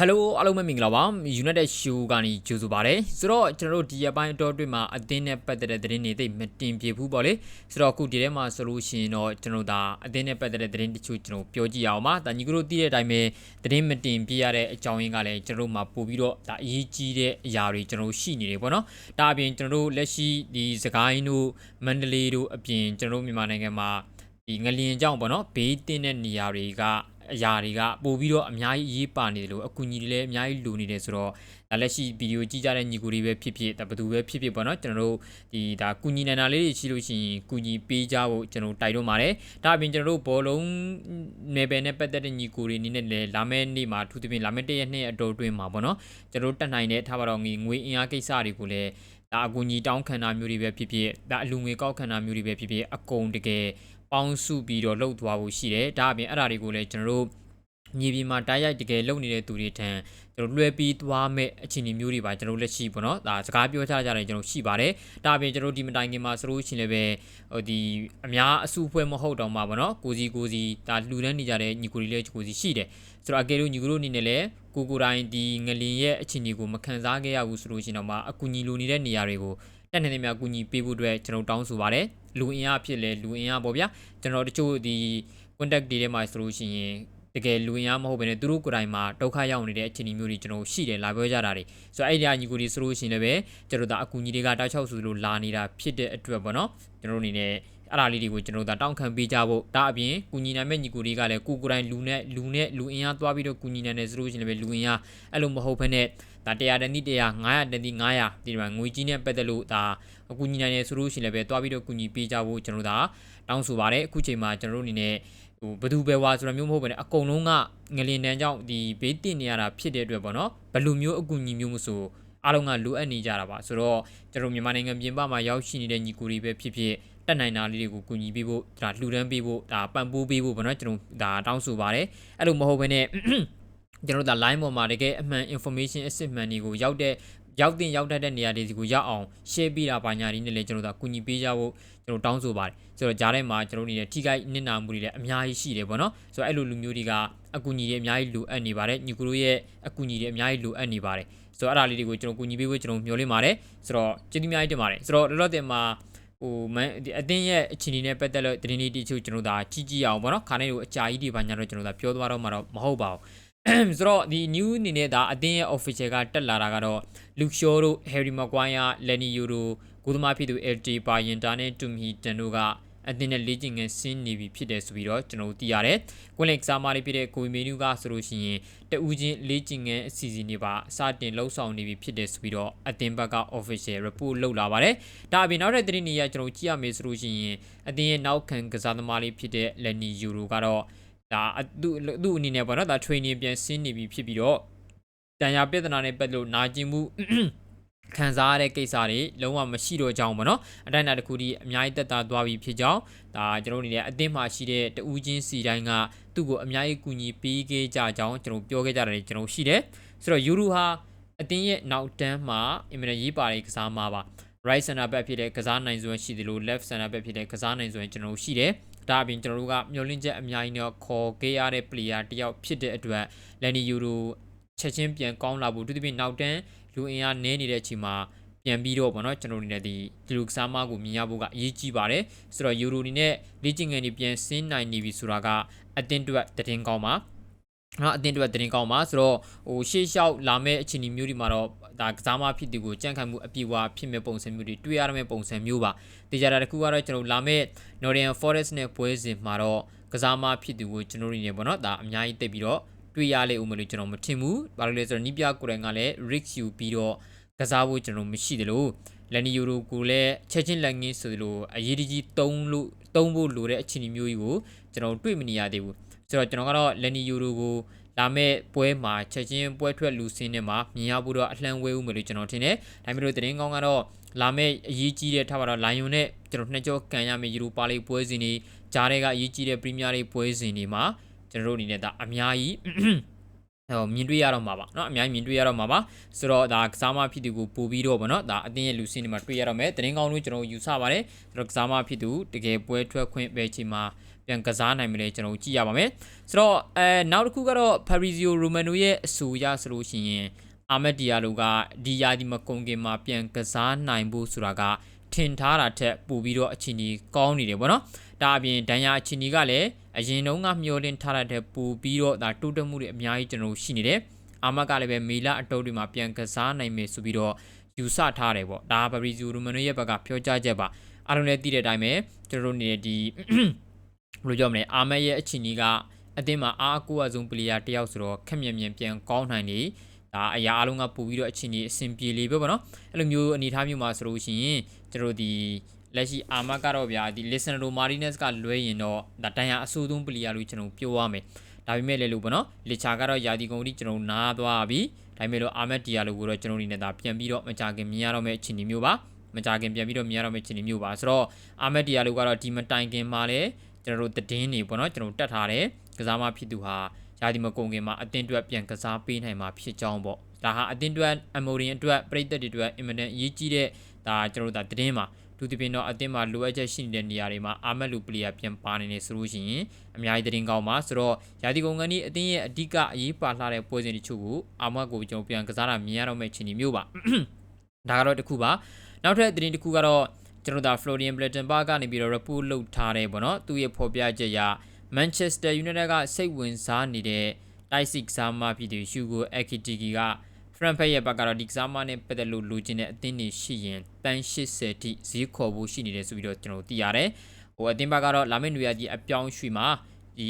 Hello အားလုံးပဲမင်္ဂလာပါ United Show ကနေကြိုဆိုပါရစေဆိုတော့ကျွန်တော်တို့ဒီအပိုင်းအတော်အတွင်းမှာအသင်းနဲ့ပတ်သက်တဲ့သတင်းတွေသိပ်မတင်ပြဘူးပေါ့လေဆိုတော့အခုဒီထဲမှာဆိုလို့ရှိရင်တော့ကျွန်တော်ဒါအသင်းနဲ့ပတ်သက်တဲ့သတင်းတချို့ကျွန်တော်ပြောကြည့်အောင်ပါဒါညီကတို့သိတဲ့အတိုင်းပဲသတင်းမတင်ပြရတဲ့အကြောင်းရင်းကလည်းကျွန်တော်တို့မှာပို့ပြီးတော့ဒါအရေးကြီးတဲ့အရာတွေကျွန်တော်တို့ရှိနေတယ်ပေါ့နော်ဒါအပြင်ကျွန်တော်တို့လက်ရှိဒီစကိုင်းတို့မန္တလေးတို့အပြင်ကျွန်တော်တို့မြန်မာနိုင်ငံမှာဒီငလျင်ကြောင့်ပေါ့နော်ဘေးတင်းတဲ့နေရာတွေက အရာတွေကပို့ပြီးတော့အများကြီးရေးပါနေတယ်လို့အကူအညီတွေလည်းအများကြီးလိုနေတယ်ဆိုတော့ဒါလက်ရှိဗီဒီယိုကြည့်ကြတဲ့ညီကိုတွေပဲဖြစ်ဖြစ်ဒါဘယ်သူပဲဖြစ်ဖြစ်ပေါ့နော်ကျွန်တော်တို့ဒီဒါကူညီနိုင်တာလေးတွေရှိလို့ရှိရင်ကူညီပေးကြဖို့ကျွန်တော်တိုက်တွန်းပါတယ်ဒါအပြင်ကျွန်တော်တို့ဘောလုံးနယ်ပယ်နဲ့ပတ်သက်တဲ့ညီကိုတွေအနေနဲ့လည်းလာမယ့်နေ့မှာထူးသဖြင့်လာမယ့်တစ်ရက်နှစ်ရက်အတော်အတွင်းမှာပေါ့နော်ကျွန်တော်တို့တက်နိုင်တဲ့ထားပါတော့ငွေအင်အားကိစ္စတွေကိုလည်းဒါအကူအညီတောင်းခံတာမျိုးတွေပဲဖြစ်ဖြစ်ဒါအလူငွေကောက်ခံတာမျိုးတွေပဲဖြစ်ဖြစ်အကုန်တကယ် ပေါင်းစုပြီးတော့လှုပ်သွားဖို့ရှိတယ်ဒါအပြင်အဲ့ဒါတွေကိုလည်းကျွန်တော်တို့မြေပြင်မှာတိုက်ရိုက်တကယ်လုပ်နေတဲ့သူတွေထံကျွန်တော်လွှဲပြီးသွားမဲ့အခြေအနေမျိုးတွေပါကျွန်တော်လက်ရှိပေါ့နော်ဒါစကားပြောချကြတယ်ကျွန်တော်ရှိပါတယ်ဒါအပြင်ကျွန်တော်ဒီမတိုင်ခင်မှာဆိုလို့ရှိရင်လည်းပဲဟိုဒီအများအစုအဖွဲ့မဟုတ်တော့မှာပေါ့နော်ကိုစီကိုစီဒါလှူဒန်းနေကြတဲ့ညီကိုတွေလည်းကိုစီရှိတယ်ဆိုတော့အကယ်လို့ညီကိုတို့အနေနဲ့လည်းကိုကိုတိုင်းဒီငလင်ရဲ့အခြေအနေကိုမခံစားခဲ့ရဘူးဆိုလို့ရှိရင်တော့မှအကူညီလိုနေတဲ့နေရာတွေကိုတက်နေနေများကူညီပေးဖို့အတွက်ကျွန်တော်တောင်းဆိုပါတယ် လူအင်အားဖြစ်လဲလူအင်အားပေါ့ဗျာကျွန်တော်တချို့ဒီ contact တွေထဲမှာဆိုလို့ရှိရင်တကယ်လူရင်းမဟုတ်ဘဲနဲ့သူတို့ကိုယ်တိုင်မှာဒုက္ခရောက်နေတဲ့အခြေအနေမျိုးတွေကျွန်တော်ရှိတယ်လာပြောကြတာတွေဆိုတော့အဲ့ဒီအညီကိုတွေဆိုလို့ရှိရင်လည်းကျွန်တော်တို့အကူကြီးတွေကတောက်ချောက်ဆိုလို့လာနေတာဖြစ်တဲ့အတွက်ပေါ့နော်ကျွန်တော်တို့အနေနဲ့ အဲ့ဒါလေးတွေကိုကျွန်တော်တို့တောင်းခံပေးကြဖို့ဒါအပြင်ကုညီနိုင်မဲ့ညီကိုတွေကလည်းကိုကိုယ်တိုင်လူနဲ့လူနဲ့လူအင်အားသွားပြီးတော့ကုညီနိုင်တယ်ဆိုလို့ရှိရင်လည်းလူအင်အားအဲ့လိုမဟုတ်ဘဲနဲ့ဒါ100တန်တိ100 900တန်တိ900ဒီမှာငွေကြီးနဲ့ပတ်သက်လို့ဒါအကူညီနိုင်တယ်ဆိုလို့ရှိရင်လည်းပဲသွားပြီးတော့ကုညီပေးကြဖို့ကျွန်တော်တို့ဒါတောင်းဆိုပါတယ်အခုချိန်မှာကျွန်တော်တို့အနေနဲ့ဟိုဘယ်သူပဲဝါဆိုတာမျိုးမဟုတ်ဘဲねအကုန်လုံးကငလင်တန်းကြောင့်ဒီဘေးတင်နေရတာဖြစ်တဲ့အတွက်ပေါ့နော်ဘယ်လိုမျိုးအကူအညီမျိုးမဆိုအားလုံးကလိုအပ်နေကြတာပါဆိုတော့ကျွန်တော်မြန်မာနိုင်ငံပြင်ပမှာရောက်ရှိနေတဲ့ညီကိုတွေပဲဖြစ်ဖြစ် တက်နိုင်တာလေးတွေကိုကူညီပေးဖို့ဒါလှူဒန်းပေးဖို့ဒါပံ့ပိုးပေးဖို့ပေါ့နော်ကျွန်တော်ဒါတောင်းဆိုပါတယ်အဲ့လိုမဟုတ်ဘဲねကျွန်တော်တို့ဒါ line ပေါ်မှာတကယ်အမှန် information အစစ်မှန်တွေကိုရောက်တဲ့ရောက်တင်ရောက်တတ်တဲ့နေရာတွေကိုရောက်အောင် share ပေးတာပါညာဒီနဲ့လည်းကျွန်တော်တို့ကူညီပေးကြဖို့ကျွန်တော်တောင်းဆိုပါတယ်ဆိုတော့ဂျားထဲမှာကျွန်တော်တို့နေတဲ့ထိခိုက်နစ်နာမှုတွေလည်းအများကြီးရှိတယ်ပေါ့နော်ဆိုတော့အဲ့လိုလူမျိုးတွေကအကူအညီတွေအများကြီးလိုအပ်နေပါတယ်ညီကိုတို့ရဲ့အကူအညီတွေအများကြီးလိုအပ်နေပါတယ်ဆိုတော့အဲ့ဒါလေးတွေကိုကျွန်တော်ကူညီပေးဖို့ကျွန်တော်မျှော်လင့်ပါတယ်ဆိုတော့ကျေးဇူးအများကြီးတင်ပါတယ်ဆိုတော့လောလောဆယ်မှာ ဟိုမန်ဒီအတင်းရဲ့အခြေအနေနဲ့ပတ်သက်လို့တင်းနေတီချို့ကျွန်တော်ဒါကြီးကြီးအောင်ပေါ့နော်ခါနေကိုအကြာကြီးတွေပါညာတော့ကျွန်တော်ဒါပြောသွားတော့မှတော့မဟုတ်ပါဘူးဆိုတော့ဒီ new အနေနဲ့ဒါအတင်းရဲ့ official ကတက်လာတာကတော့ Luke Shaw တို့ Harry Maguire, Lenny Yoro ကိုသမားဖြစ်သူ LT ပါရင်တာနဲ့ Tumhi တန်တို့က အတင်းနဲ့လေ့ကျင့်ငန်းဆင်းနေပြီဖြစ်တယ်ဆိုပြီးတော့ကျွန်တော်တို့သိရတယ်။ကွန်လက်ကစားမလေးဖြစ်တဲ့ကိုမီနူကဆိုလို့ရှိရင်တဦးချင်းလေ့ကျင့်ငန်းအစီအစဉ်တွေပါစတင်လှုပ်ဆောင်နေပြီဖြစ်တယ်ဆိုပြီးတော့အတင်းဘက်က official report လုပ်လာပါတယ်။ဒါအပြင်နောက်ထပ်သတင်းတွေရကျွန်တော်ကြည့်ရမယ်ဆိုလို့ရှိရင်အတင်းရဲ့နောက်ခံကစားသမားလေးဖြစ်တဲ့ Lenny Yoro ကတော့ဒါသူသူ့အနေနဲ့ပေါ့နော်ဒါ training ပြန်ဆင်းနေပြီဖြစ်ပြီးတော့တန်ရာပြဿနာနဲ့ပတ်လို့နာကျင်မှု ခံစားရတဲ့ကိစ္စတွေလုံးဝမရှိတော့ကြောင်းပေါ့နော်အတိုင်းအတာတစ်ခုဒီအများကြီးတက်တာသွားပြီဖြစ်ကြောင်းဒါကျွန်တော်အနေနဲ့အသင်းမှာရှိတဲ့တူးချင်းစီတိုင်းကသူ့ကိုအများကြီးကူညီပေးခဲ့ကြကြောင်းကျွန်တော်ပြောခဲ့ကြတယ်ကျွန်တော်ရှိတယ်ဆိုတော့ယူရူဟာအသင်းရဲ့နောက်တန်းမှာအင်မတန်ရေးပါတဲ့ကစားမှာပါ right center back ဖြစ်တဲ့ကစားနိုင်စွမ်းရှိတယ်လို့ left center back ဖြစ်တဲ့ကစားနိုင်စွမ်းကျွန်တော်ရှိတယ်ဒါအပြင်ကျွန်တော်တို့ကမျောလင့်ချက်အများကြီးတော့ခေါ်ခဲ့ရတဲ့ player တယောက်ဖြစ်တဲ့အတွက် Lenny Euro ချက်ချင်းပြန်ကောင်းလာဖို့သူတပြင်းနောက်တန်း လူအင်အားနည်းနေတဲ့အချိန်မှာပြန်ပြီးတော့ဗောနော်ကျွန်တော်တို့နေဒီဒီလူကစားမကိုမြင်ရဖို့ကအရေးကြီးပါတယ်ဆိုတော့ Euro နေနဲ့လေ့ကျင့်ငန်းတွေပြန်ဆင်းနိုင်နေပြီဆိုတာကအတင်းတွက်တည်င်းကောင်းပါနော်အတင်းတွက်တည်င်းကောင်းပါဆိုတော့ဟိုရှေ့လျှောက်လာမဲ့အခြေအနေမျိုးတွေမှာတော့ဒါကစားမဖြစ်သူကိုကြန့်ခိုင်မှုအပြည့်အဝဖြစ်မဲ့ပုံစံမျိုးတွေတွေ့ရမယ့်ပုံစံမျိုးပါတေချာတာတစ်ခုကတော့ကျွန်တော်လာမဲ့ Northern Forest နဲ့ပွဲစဉ်မှာတော့ကစားမဖြစ်သူကိုကျွန်တော်နေပေါ့နော်ဒါအများကြီးတိတ်ပြီးတော့ တွေ့ရလိမ့်ဦးမလို့ကျွန်တော်မထင်ဘူးဘာလို့လဲဆိုတော့နီးပြကိုယ်တိုင်ကလည်း risk ယူပြီးတော့ကစားဖို့ကျွန်တော်မရှိတယ်လို့လန်နီယိုရိုကိုလည်းချက်ချင်းလက်ငင်းဆိုလို့အရေးကြီးတုံးလို့တုံးဖို့လိုတဲ့အခြေအနေမျိုးကြီးကိုကျွန်တော်တွေ့မနေရသေးဘူးဆိုတော့ကျွန်တော်ကတော့လန်နီယိုရိုကိုလာမဲ့ပွဲမှာချက်ချင်းပွဲထွက်လူစင်းနဲ့မှာမြင်ရဖို့တော့အလှမ်းဝဲဦးမယ်လို့ကျွန်တော်ထင်တယ်ဒါပေမဲ့လို့သတင်းကောင်းကတော့လာမဲ့အရေးကြီးတဲ့ထားပါတော့လိုင်ယွန်နဲ့ကျွန်တော်နှစ်ကြောကန်ရမယ့်ယူရိုပါလိပွဲစဉ်တွေကြားထဲကအရေးကြီးတဲ့ပရီးမီးယားလိပွဲစဉ်တွေမှာ ကျွန်တော်တို့အနေနဲ့ဒါအများကြီးဟိုမြင်တွေ့ရတော့မှာပါเนาะအများကြီးမြင်တွေ့ရတော့မှာပါဆိုတော့ဒါကစားမဖြစ်သူကိုပို့ပြီးတော့ဗောနော်ဒါအတင်းရဲ့လူစင်းတွေမှာတွေ့ရတော့မယ်တရင်ကောင်းလို့ကျွန်တော်ယူဆပါတယ်ဆိုတော့ကစားမဖြစ်သူတကယ်ပွဲထွက်ခွင့်ပဲချိန်မှာ ပြန်ကစားနိုင်မလဲကျွန်တော်ကြည့်ရပါမယ်ဆိုတော့အဲနောက်တစ်ခုကတော့ Fabrizio Romano ရဲ့အဆိုအရဆိုလို့ရှိရင်အာမက်ဒီယာလိုကဒီယာဒီမကုန်ခင်မှာပြန်ကစားနိုင်ဖို့ဆိုတာကထင်ထားတာထက်ပိုပြီးတော့အချိန်ကြီးကောင်းနေတယ်ပေါ့နော်ဒါအပြင်ဒဏ်ရာအချိန်ကြီးကလည်း အရင်တုန်းကမျောလင့်ထားတဲ့ထက်ပိုပြီးတော့ဒါတိုးတက်မှုတွေအများကြီးကျွန်တော်ရှိနေတယ်အာမတ်ကလည်းပဲမေလအတုပ်တွေမှာပြန်ကစားနိုင်မယ်ဆိုပြီးတော့ယူဆထားတယ်ပေါ့ဒါဖဘရီဇီယိုရိုမန်နိုရဲ့ဘက်ကပြောကြားချက်ပါအားလုံးလည်းသိတဲ့အတိုင်းပဲကျွန်တော်တို့နေတဲ့ဒီဘယ်လိုပြောမလဲအာမတ်ရဲ့အချိန်ကြီးကအသင်းမှာအားအကူအဆုံးပလီယာတယောက်ဆိုတော့ခက်မြင်မြင်ပြန်ကောင်းနိုင်နေဒါအရာအလုံးကပို့ပြီးတော့အချိန်ကြီးအဆင်ပြေလေပဲပေါ့နော်အဲ့လိုမျိုးအနေအထားမျိုးမှာဆိုလို့ရှိရင်ကျွန်တော်တို့ဒီ လက်ရှိအာမတ်ကတော့ဗျာဒီ Lisandro Martinez ကလွဲရင်တော့ဒါတန်ရာအဆိုးဆုံးပလီယာလို့ကျွန်တော်ပြောရမယ်ဒါပေမဲ့လည်းလို့ပေါ့နော်လီချာကတော့ယာဒီကုံဒီကျွန်တော်နားသွားပြီဒါပေမဲ့လို့အာမတ်တီယာလိုကိုတော့ကျွန်တော်အနေနဲ့ဒါပြန်ပြီးတော့မကြခင်မြင်ရတော့မယ့်အခြေအနေမျိုးပါမကြခင်ပြန်ပြီးတော့မြင်ရတော့မယ့်အခြေအနေမျိုးပါဆိုတော့အာမတ်တီယာလိုကတော့ဒီမတိုင်ခင်မှာလည်းကျွန်တော်တို့သတင်းတွေပေါ့နော်ကျွန်တော်တက်ထားတယ်ကစားမဖြစ်သူဟာယာဒီမကုံခင်မှာအတင်းတွက်ပြန်ကစားပေးနိုင်မှာဖြစ်ကြောင်းပေါ့ဒါဟာအတင်းတွက်အမိုရီအတွက်ပြိသက်တွေအတွက်အင်မတန်အရေးကြီးတဲ့ဒါကျွန်တော်တို့ဒါသတင်းမှာ သူတပင်တော့အတင်းမှာလိုအပ်ချက်ရှိနေတဲ့နေရာတွေမှာအာမက်လူပလီယာပြန်ပါနေနေဆိုလို့ရှိရင်အများကြီးသတင်းကောင်းပါဆိုတော့ယာတီကုန်ကန်ဒီအတင်းရဲ့အဓိကအရေးပါလှတဲ့ပွဲစဉ်တချို့ကိုအာမက်ကိုကျွန်တော်ပြန်ကစားတာမြင်ရတော့မယ့်အခြေအနေမျိုးပါဒါကတော့တစ်ခုပါနောက်ထပ်သတင်းတစ်ခုကတော့ကျွန်တော်ဒါ Florian Blettenberg ကနေပြီးတော့ report လုပ်ထားတယ်ပေါ့နော်သူ့ရဲ့ဖော်ပြချက်အရ Manchester United ကစိတ်ဝင်စားနေတဲ့တိုက်စစ်စားမဖြစ်သူ Hugo Ekitike က Frankfurt ရဲ့ဘက်ကတော့ဒီကစားမနဲ့ပတ်သက်လို့လိုချင်တဲ့အသင်းတွေရှိရင်တန်80ထိဈေးခေါ်ဖို့ရှိနေတယ်ဆိုပြီးတော့ကျွန်တော်သိရတယ်။ဟိုအသင်းဘက်ကတော့လာမယ့်နွေရာသီအပြောင်းရွှေ့မှာဒီ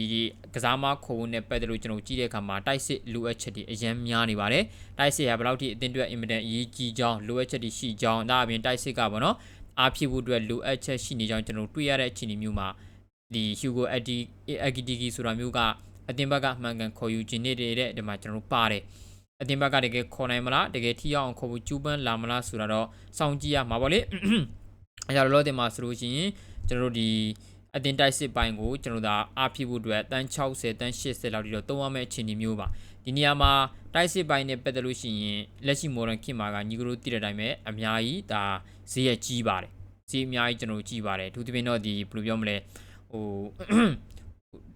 ကစားမခေါ်ဖို့နဲ့ပတ်သက်လို့ကျွန်တော်ကြည့်တဲ့အခါမှာတိုက်စစ်လိုအပ်ချက်တွေအများများနေပါတယ်။တိုက်စစ်ကဘယ်လောက်ထိအသင်းတွေအင်မတန်အရေးကြီးကြောင်းလိုအပ်ချက်တွေရှိကြောင်းဒါအပြင်တိုက်စစ်ကပေါ့နော်အားဖြစ်ဖို့အတွက်လိုအပ်ချက်ရှိနေကြောင်းကျွန်တော်တွေ့ရတဲ့အခြေအနေမျိုးမှာဒီ Hugo Ekitike ဆိုတာမျိုးကအသင်းဘက်ကအမှန်ကန်ခေါ်ယူခြင်းနေတဲ့ဒီမှာကျွန်တော်ပါတယ်။ အတင်ဘက်ကတကယ်ခေါ်နိုင်မလားတကယ်ထိအောင်ခေါ်ဖို့ကျူးပန်းလာမလားဆိုတာတော့စောင့်ကြည့်ရမှာပေါ့လေအဲကြောင့်လောလောတင်မှာဆိုလို့ရှိရင်ကျွန်တော်တို့ဒီအတင်တိုက်စစ်ပိုင်းကိုကျွန်တော်တို့အားဖြစ်ဖို့အတွက်တန်း60တန်း80လောက်တိတော့သုံးရမယ့်အခြေအနေမျိုးပါဒီနေရာမှာတိုက်စစ်ပိုင်းနဲ့ပတ်သက်လို့ရှိရင်လက်ရှိ modern ခေတ်မှာကညီကတို့တည်တဲ့အတိုင်းပဲအများကြီးဒါဈေးရကြီးပါတယ်ဈေးအများကြီးကျွန်တော်ကြည့်ပါတယ်သူတပင်တော့ဒီဘယ်လိုပြောမလဲဟို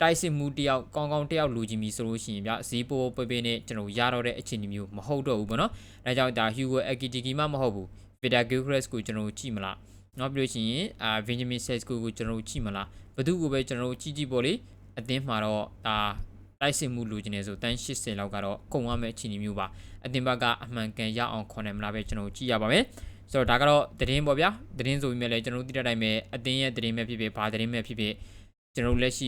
တိုက်စစ်မှုတယောက်ကောင်းကောင်းတယောက်လူချင်းပြီဆိုလို့ရှိရင်ဗျဈေးပိုးပေးပေးနဲ့ကျွန်တော်ရတော့တဲ့အခြေအနေမျိုးမဟုတ်တော့ဘူးပေါ့နော်ဒါကြောင့်ဒါ Hugo Ekitike မှမဟုတ်ဘူး Vida Gilchrist ကိုကျွန်တော်ကြည့်မလားနောက်ပြီးလို့ရှိရင်အာ Benjamin Sesko ကိုကျွန်တော်ကြည့်မလားဘသူကိုပဲကျွန်တော်ကြည့်ကြည့်ပေါ့လေအသင်းမှာတော့ဒါတိုက်စစ်မှုလူချင်းနေဆိုတန်း80လောက်ကတော့ကုန်ရမယ့်အခြေအနေမျိုးပါအသင်းဘက်ကအမှန်ကန်ရအောင်ခေါ်နိုင်မလားပဲကျွန်တော်ကြည့်ရပါမယ်ဆိုတော့ဒါကတော့သတင်းပေါ့ဗျာသတင်းဆိုပြီးမြဲလဲကျွန်တော်သိတဲ့အတိုင်းပဲအသင်းရဲ့သတင်းပဲဖြစ်ဖြစ်ဘာသတင်းပဲဖြစ်ဖြစ်ကျွန်တော်လက်ရှိ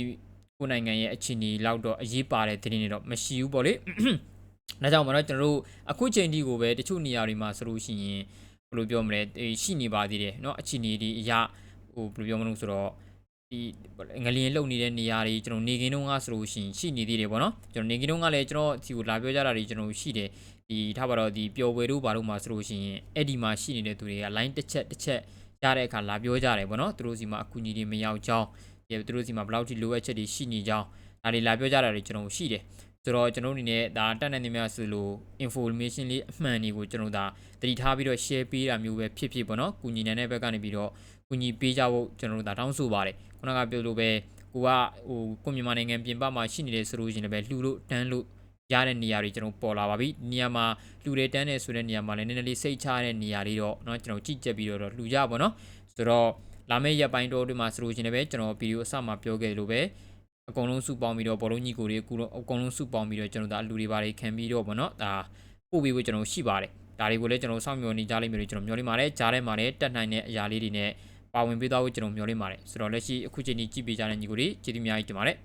ကိုနိုင်ငံရဲ့အခြေအနေလောက်တော့အရေးပါတဲ့သတင်းတွေတော့မရှိဘူးပေါ့လေ။ဒါကြောင့်မလို့ကျွန်တော်တို့အခုချိန်ထိကိုပဲတချို့နေရာတွေမှာဆိုလို့ရှိရင်ဘယ်လိုပြောမလဲရှိနေပါသေးတယ်เนาะအခြေအနေတွေအရာဟိုဘယ်လိုပြောမလို့ဆိုတော့ဒီငလျင်လုံနေတဲ့နေရာတွေကျွန်တော်နေကင်းတုန်းကဆိုလို့ရှိရင်ရှိနေသေးတယ်ပေါ့နော်ကျွန်တော်နေကင်းတုန်းကလည်းကျွန်တော်ဒီကိုလာပြောကြတာတွေကျွန်တော်ရှိတယ်ဒီထားပါတော့ဒီပျော်ပွဲတို့ဘာလို့မှဆိုလို့ရှိရင်အဲ့ဒီမှာရှိနေတဲ့သူတွေက line တစ်ချက်တစ်ချက်ရတဲ့အခါလာပြောကြတယ်ပေါ့နော်သူတို့စီမှာအကူအညီတွေမရောက်ကြောင်း သူတို့စီမှာဘယ်လောက်ထိလိုအပ်ချက်တွေရှိနေကြောင်းဒါတွေလာပြောကြတာတွေကျွန်တော်ရှိတယ်ဆိုတော့ကျွန်တော်အနေနဲ့ဒါတက်နိုင်နေများဆိုလို့ information လေးအမှန်တွေကိုကျွန်တော်ဒါတတိထားပြီးတော့ share ပေးတာမျိုးပဲဖြစ်ဖြစ်ပေါ့နော်ကုညီနေတဲ့ဘက်ကနေပြီးတော့ကုညီပေးကြဖို့ကျွန်တော်တို့ဒါတောင်းဆိုပါတယ်ခုနကပြောလို့ပဲကိုကဟိုကိုမြန်မာနိုင်ငံပြင်ပမှာရှိနေတယ်ဆိုလို့ရှိရင်လည်းလှူလို့တန်းလို့ရတဲ့နေရာတွေကျွန်တော်ပေါ်လာပါပြီနေရာမှာလှူတယ်တန်းတယ်ဆိုတဲ့နေရာမှာလည်းနည်းနည်းလေးစိတ်ချတဲ့နေရာလေးတော့เนาะကျွန်တော်ကြည့်ကြက်ပြီးတော့လှူကြပါတော့ဆိုတော့ လာမယ့်ရက်ပိုင်းတော့ဒီမှာဆိုလို့ရှိရင်လည်းကျွန်တော်ဗီဒီယိုအစမှာပြောခဲ့လို့ပဲအကုန်လုံးစုပေါင်းပြီးတော့ဘောလုံးညီကိုတွေအကုန်လုံးစုပေါင်းပြီးတော့ကျွန်တော်ဒါအလူတွေပါတယ်ခံပြီးတော့ဗောနော်ဒါပို့ပြီးဖို့ကျွန်တော်ရှိပါတယ်ဒါတွေကိုလည်းကျွန်တော်စောင့်မျှော်နေကြလိမ့်မယ်လို့ကျွန်တော်မျှော်လင့်ပါတယ်ကြားထဲမှာလည်းတက်နိုင်တဲ့အရာလေးတွေနဲ့ပါဝင်ပေးသွားဖို့ကျွန်တော်မျှော်လင့်ပါတယ်ဆိုတော့လက်ရှိအခုချိန်ကြီးကြည့်ပေးကြတဲ့ညီကိုတွေကျေးဇူးအများကြီးတင်ပါတယ်